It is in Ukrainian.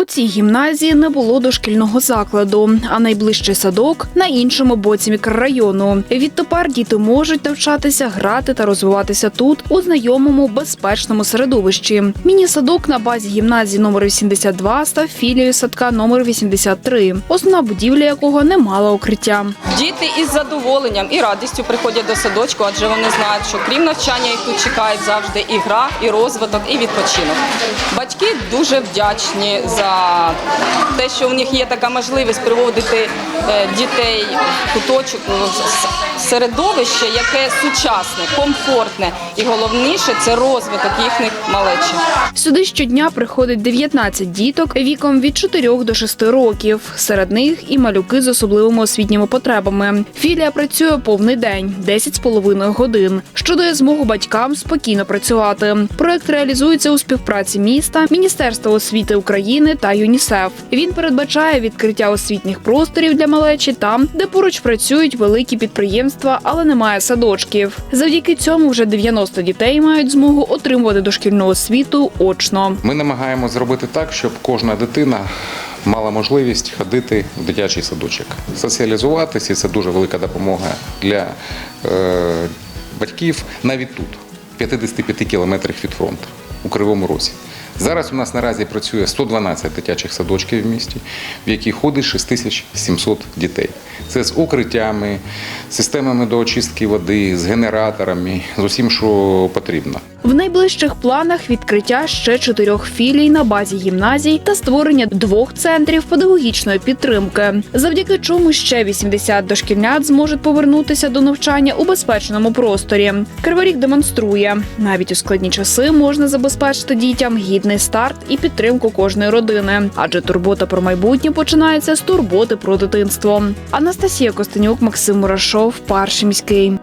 У цій гімназії не було дошкільного закладу, а найближчий садок на іншому боці мікрорайону. Відтепер діти можуть навчатися, грати та розвиватися тут у знайомому безпечному середовищі. Міні-садок на базі гімназії номер 82 став філією садка номер 83, основна будівля якого не мала укриття. Діти із задоволенням і радістю приходять до садочку, адже вони знають, що крім навчання їх тут чекають завжди і гра, і розвиток, і відпочинок. Батьки дуже вдячні за те, що в них є така можливість приводити е, дітей в куточок середовище, яке сучасне, комфортне, і головніше це розвиток їхніх малечі. Сюди щодня приходить 19 діток віком від 4 до 6 років. Серед них і малюки з особливими освітніми потребами. Філія працює повний день 10,5 годин, що дає змогу батькам спокійно працювати. Проект реалізується у співпраці міста, Міністерства освіти України та ЮНІСЕФ. Він передбачає відкриття освітніх просторів для малечі там, де поруч працюють великі підприємства, але немає садочків. Завдяки цьому вже 90 дітей мають змогу отримувати дошкільну освіту очно. Ми намагаємося зробити так, щоб кожна дитина мала можливість ходити в дитячий садочок, соціалізуватися, це дуже велика допомога для е, батьків навіть тут, 55 кілометрах від фронту у Кривому Розі. Зараз у нас наразі працює 112 дитячих садочків в місті, в які ходить 6700 дітей. Це з укриттями, системами до очистки води, з генераторами, з усім, що потрібно. В найближчих планах відкриття ще чотирьох філій на базі гімназій та створення двох центрів педагогічної підтримки, завдяки чому ще 80 дошкільнят зможуть повернутися до навчання у безпечному просторі. Кривий Ріг демонструє, навіть у складні часи можна забезпечити дітям гідний старт і підтримку кожної родини, адже турбота про майбутнє починається з турботи про дитинство. Анастасія Костенюк, Максим Мурашов, Перший міський.